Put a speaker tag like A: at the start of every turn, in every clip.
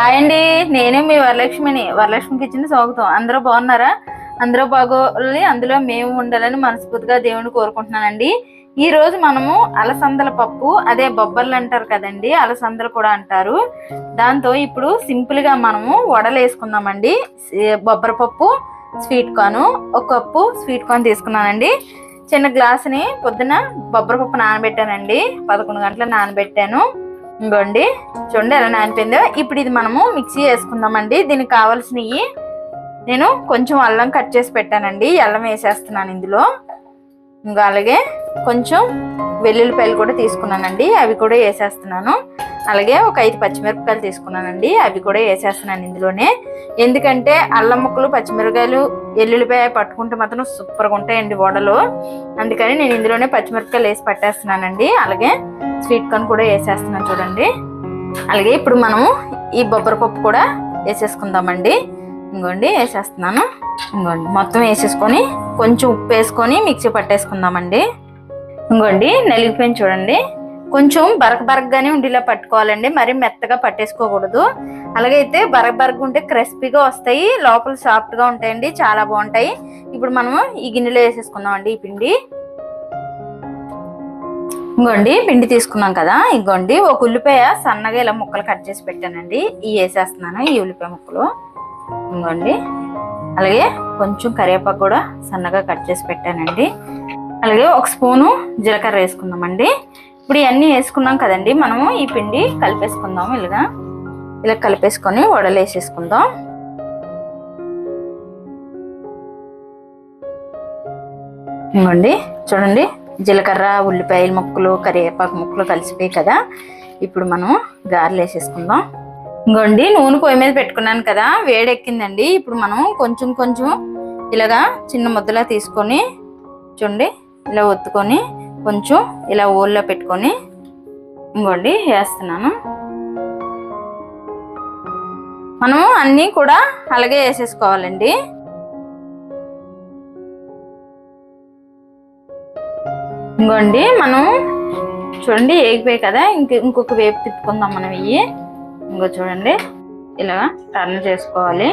A: Hi అండి. నేను మీ వరలక్ష్మిని. Varalakshmi kitchen స్వాగతం. అందరూ బాగున్నారా? అందరూ బాగోవాలి అందులో మేము ఉండాలని మనస్ఫూర్తిగా దేవుని కోరుకుంటున్నానండి. ఈ రోజు మనము అలసందల పప్పు అదే బొబ్బర్లు అంటారు కదండి అలసందలు కూడా అంటారు. దాంతో ఇప్పుడు సింపుల్గా మనము వడలు వేసుకుందామండి. బొబ్బర పప్పు స్వీట్ కార్న్. ఒక కప్పు స్వీట్ కార్న్ తీసుకున్నానండి. చిన్న గ్లాసుని పొద్దున బొబ్బర పప్పు నానబెట్టానండి. పదకొండు గంటల నానబెట్టాను. ఇంకోండి చూడండి ఎలా నానిపోయిందో. ఇప్పుడు ఇది మనము మిక్సీ వేసుకుందామండి దీనికి కావాల్సినవి నేను కొంచెం అల్లం కట్ చేసి పెట్టానండి. అల్లం వేసేస్తున్నాను ఇందులో. ఇంకా అలాగే కొంచెం వెల్లుల్లిపాయలు కూడా తీసుకున్నానండి. అవి కూడా వేసేస్తున్నాను. అలాగే ఒక ఐదు పచ్చిమిరపకాయలు తీసుకున్నానండి. అవి కూడా వేసేస్తున్నాను ఇందులోనే. ఎందుకంటే అల్లం ముక్కలు పచ్చిమిరపకాయలు ఎల్లుల్లిపాయ పట్టుకుంటే మాత్రం సూపర్గా ఉంటాయండి వడలు. అందుకని నేను ఇందులోనే పచ్చిమిరపకాయలు వేసి పట్టేస్తున్నానండి. అలాగే స్వీట్ కార్న్ కూడా వేసేస్తున్నాను చూడండి. అలాగే ఇప్పుడు మనము ఈ బొబ్బరి పప్పు కూడా వేసేసుకుందామండి. ఇంకోండి వేసేస్తున్నాను. ఇంకోండి మొత్తం వేసేసుకొని కొంచెం ఉప్పు వేసుకొని మిక్సీ పట్టేసుకుందామండి. ఇంకోండి నలిగిపోయింది చూడండి. కొంచెం బరక బరకగానే ఉండేలా పట్టుకోవాలండి. మరి మెత్తగా పట్టేసుకోకూడదు. అలాగైతే బరక బరక ఉంటే క్రిస్పీగా వస్తాయి. లోపల సాఫ్ట్గా ఉంటాయండి. చాలా బాగుంటాయి. ఇప్పుడు మనము ఈ గిన్నెలో వేసేసుకుందామండి ఈ పిండి. ఇంకోండి పిండి తీసుకున్నాం కదా. ఇంకోండి ఒక ఉల్లిపాయ సన్నగా ఇలా ముక్కలు కట్ చేసి పెట్టానండి. ఇవి వేసేస్తున్నాను ఈ ఉల్లిపాయ ముక్కలు. ఇంకోండి అలాగే కొంచెం కరివేపాకు కూడా సన్నగా కట్ చేసి పెట్టానండి. అలాగే ఒక స్పూను జీలకర్ర వేసుకుందామండి. ఇప్పుడు ఇవన్నీ వేసుకున్నాం కదండి. మనము ఈ పిండి కలిపేసుకుందాం ఇలాగా. ఇలా కలిపేసుకొని వడలు వేసేసుకుందాం. ఇంకోండి చూడండి జీలకర్ర ఉల్లిపాయల ముక్కలు కరివేపాకు ముక్కలు కలిసిపోయి కదా. ఇప్పుడు మనం గారెలు వేసేసుకుందాం. ఇంకోండి నూనె పొయ్యి మీద పెట్టుకున్నాను కదా. వేడెక్కిందండి. ఇప్పుడు మనం కొంచెం కొంచెం ఇలాగా చిన్న ముద్దలా తీసుకొని చూడండి ఇలా ఒత్తుకొని కొంచెం ఇలా ఓల్లో పెట్టుకొని ఇంకోండి వేస్తున్నాను. మనము అన్నీ కూడా అలాగే వేసేసుకోవాలండి. ఇంకోండి మనం చూడండి ఏగిపోయాయి కదా ఇంక ఇంకొక వేపు తిప్పుకుందాం మనం ఇవి ఇంకో చూడండి ఇలా టర్న్ చేసుకోవాలి.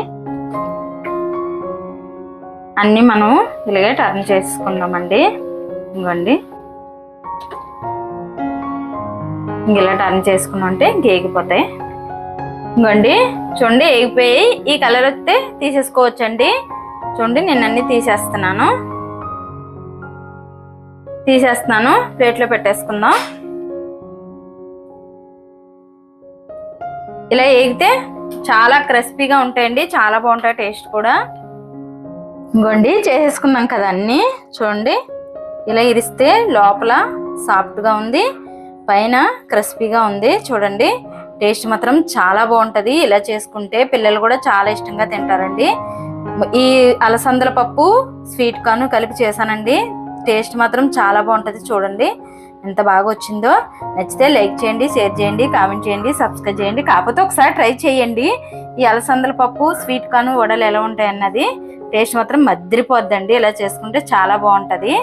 A: అన్నీ మనం ఇలాగే టర్న్ చేసుకుందామండి. ఇంకోండి ఇంక ఇలా టర్న్ చేసుకున్నాం అంటే ఇంక ఏగిపోతాయి. ఇంకోండి చూడండి ఏగిపోయి ఈ కలర్ వస్తే తీసేసుకోవచ్చండి. చూడండి నేను అన్ని తీసేస్తున్నాను. తీసేస్తున్నాను. ప్లేట్లో పెట్టేసుకుందాం. ఇలా ఏగితే చాలా క్రిస్పీగా ఉంటాయండి. చాలా బాగుంటాయి టేస్ట్ కూడా. ఇంకోండి చేసేసుకున్నాం కదా అన్నీ. చూడండి ఇలా ఇరిస్తే లోపల సాఫ్ట్గా ఉంది. పైన క్రిస్పీగా ఉంది. చూడండి టేస్ట్ మాత్రం చాలా బాగుంటుంది. ఇలా చేసుకుంటే పిల్లలు కూడా చాలా ఇష్టంగా తింటారండి. ఈ అలసందల పప్పు స్వీట్ కార్న్ కలిపి చేశానండి. టేస్ట్ మాత్రం చాలా బాగుంటుంది చూడండి. ఎంత బాగా వచ్చిందో. నచ్చితే లైక్ చేయండి షేర్ చేయండి కామెంట్ చేయండి సబ్స్క్రైబ్ చేయండి. కాకపోతే ఒకసారి ట్రై చేయండి. ఈ అలసందల పప్పు స్వీట్ కార్న్ వడలు ఎలా ఉంటాయి అన్నది టేస్ట్ మాత్రం మద్దిరిపోద్దండి. ఇలా చేసుకుంటే చాలా బాగుంటుంది.